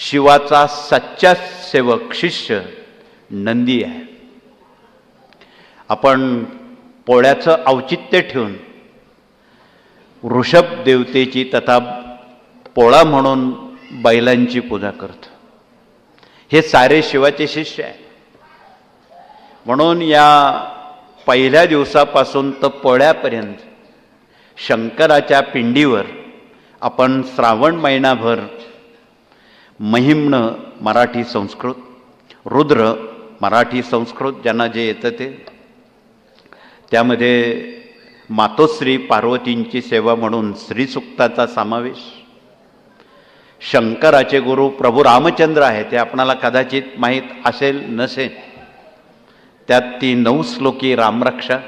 शिवाचा सच्चा सेवक शिष्य नंदी आहे. आपण पोळ्याचं औचित्य ठेवून वृषभ देवतेची तथा पोळा म्हणून बैलांची पूजा करतो. हे सारे शिवाचे शिष्य आहे. म्हणून या पहिल्या दिवसापासून तर पोळ्यापर्यंत शंकराच्या पिंडीवर आपण श्रावण महिनाभर महिम्न मराठी संस्कृत रुद्र मराठी संस्कृत ज्यांना जे येतं ते. त्यामध्ये मातोश्री पार्वतींची सेवा म्हणून श्रीसुक्ताचा समावेश. शंकराचे गुरु प्रभू रामचंद्र आहे ते आपणाला कदाचित माहीत असेल नसेल. त्यात ती नऊ श्लोकी रामरक्षा.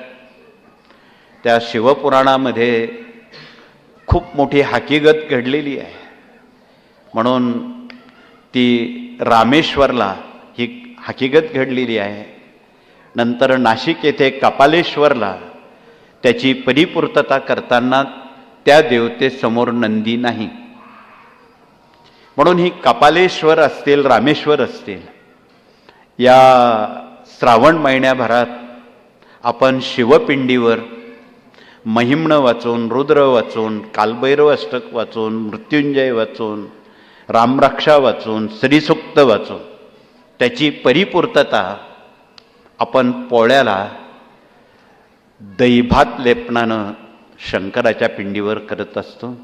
त्या शिवपुराणामध्ये खूप मोठी हकीकत घडलेली आहे. म्हणून ती रामेश्वरला ही हकीकत घडलेली आहे. नंतर नाशिक येथे कपालेश्वरला त्याची परिपूर्तता करताना त्या देवतेसमोर नंदी नाही. म्हणून ही कपालेश्वर असतील रामेश्वर असतील या श्रावण महिन्याभरात आपण शिवपिंडीवर महिम्न वाचून रुद्र वाचून कालभैरव अष्टक वाचून मृत्युंजय वाचून रामरक्षा वाचून श्रीसुक्त वाचून त्याची परिपूर्तता आपण पोळ्याला दैभात लेपणानं शंकराच्या पिंडीवर करत असतो.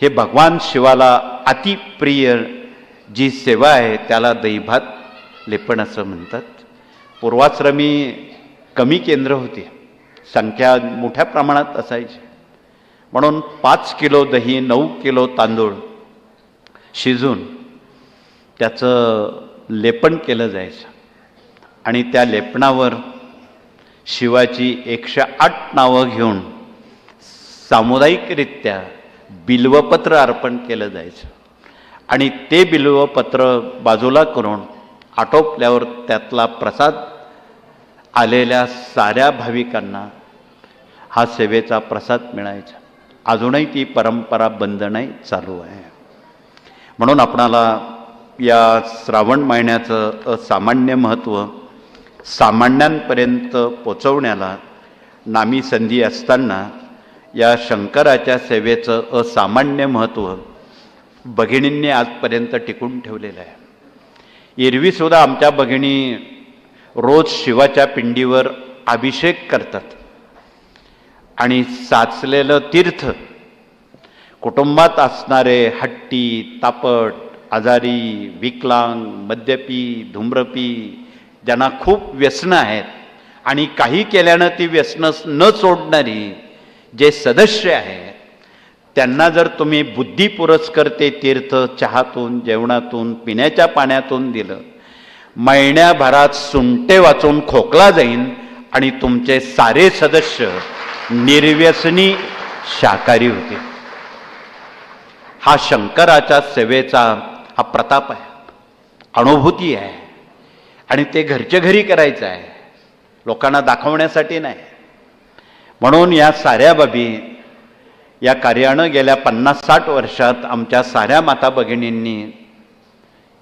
हे भगवान शिवाला अतिप्रिय जी सेवा आहे त्याला दैभात लेपण असं म्हणतात. पूर्वाश्रमी कमी केंद्र होती. संख्या मोठ्या प्रमाणात असायची. म्हणून पाच किलो दही नऊ किलो तांदूळ शिजून त्याचं लेपन केलं जायचं. आणि त्या लेपनावर शिवाची एकशे आठ नावं घेऊन सामुदायिकरित्या बिल्वपत्र अर्पण केलं जायचं. आणि ते बिल्वपत्र बाजूला करून आटोपल्यावर त्यातला प्रसाद आलेल्या साऱ्या भाविकांना हा सेवेचा प्रसाद मिळायचा. अजूनही ती परंपरा बंद नाही चालू आहे. म्हणून आपणाला या श्रावण महिन्याचं असामान्य महत्त्व सामान्यांपर्यंत पोचवण्याला नामी संधी असताना या शंकराच्या सेवेचं असामान्य महत्त्व भगिनींनी आजपर्यंत टिकून ठेवलेलं आहे. एरवीसुद्धा आमच्या भगिनी रोज शिवाच्या पिंडीवर अभिषेक करतात आणि साचलेलं तीर्थ कुटुंबात असणारे हट्टी तापट आजारी विकलांग मद्यपी धूम्रपी ज्यांना खूप व्यसनं आहेत आणि काही केल्यानं ती व्यसनं न सोडणारी जे सदस्य आहेत त्यांना जर तुम्ही बुद्धी पुरस्कर ते तीर्थ चहातून जेवणातून पिण्याच्या पाण्यातून दिलं महिन्याभरात सुंटे वाचून खोकला जाईन आणि तुमचे सारे सदस्य निर्व्यसनी शाकाहारी होते हा शंकराच्या सेवेचा हा प्रताप आहे. अनुभूती आहे. आणि ते घरच्या घरी करायचं आहे. लोकांना दाखवण्यासाठी नाही. म्हणून या साऱ्या बाबी या कार्यानं गेल्या पन्नास साठ वर्षात आमच्या साऱ्या माता भगिनींनी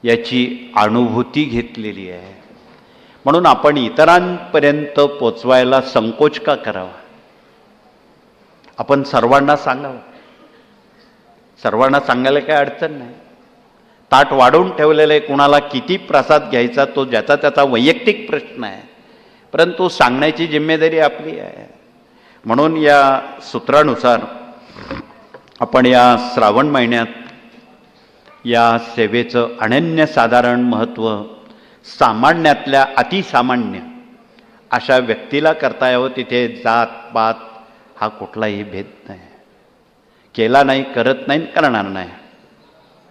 याची अनुभूती घेतलेली आहे. म्हणून आपण इतरांपर्यंत पोचवायला संकोच का करावा? आपण सर्वांना सांगावं. सर्वांना सांगायला काही अडचण नाही. ताट वाढवून ठेवलेलं आहे कुणाला किती प्रसाद घ्यायचा तो ज्याचा त्याचा वैयक्तिक प्रश्न आहे. परंतु सांगण्याची जिम्मेदारी आपली आहे. म्हणून या सूत्रानुसार आपण या श्रावण महिन्यात या सेवेचं अनन्यसाधारण महत्त्व सामान्यातल्या अतिसामान्य अशा व्यक्तीला करता यावं तिथे जात पात हा कुठलाही भेद नाही. केला नाही करत नाही करणार नाही.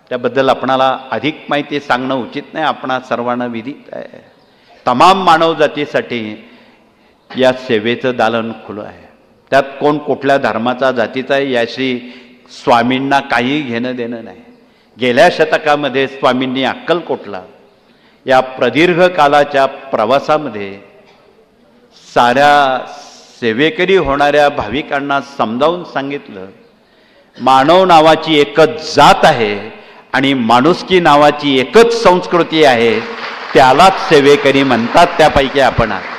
त्याबद्दल आपणाला अधिक माहिती सांगणं उचित नाही. आपणा सर्वांना विदित आहे तमाम मानव जातीसाठी या सेवेचं दालन खुलं आहे. त्यात कोण कुठल्या धर्माचा जातीचा आहे याशी स्वामींना काही घेणं देणं नाही. गेल्या शतकामध्ये स्वामींनी अक्कलकोटला या प्रदीर्घ कालाच्या प्रवासामध्ये साऱ्या सेवेकरी होणाऱ्या भाविकांना समजावून सांगितलं. मानव नावाची एकच जात आहे आणि माणुसकी नावाची एकच संस्कृती आहे त्यालाच सेवेकरी म्हणतात त्यापैकी आपण आहात.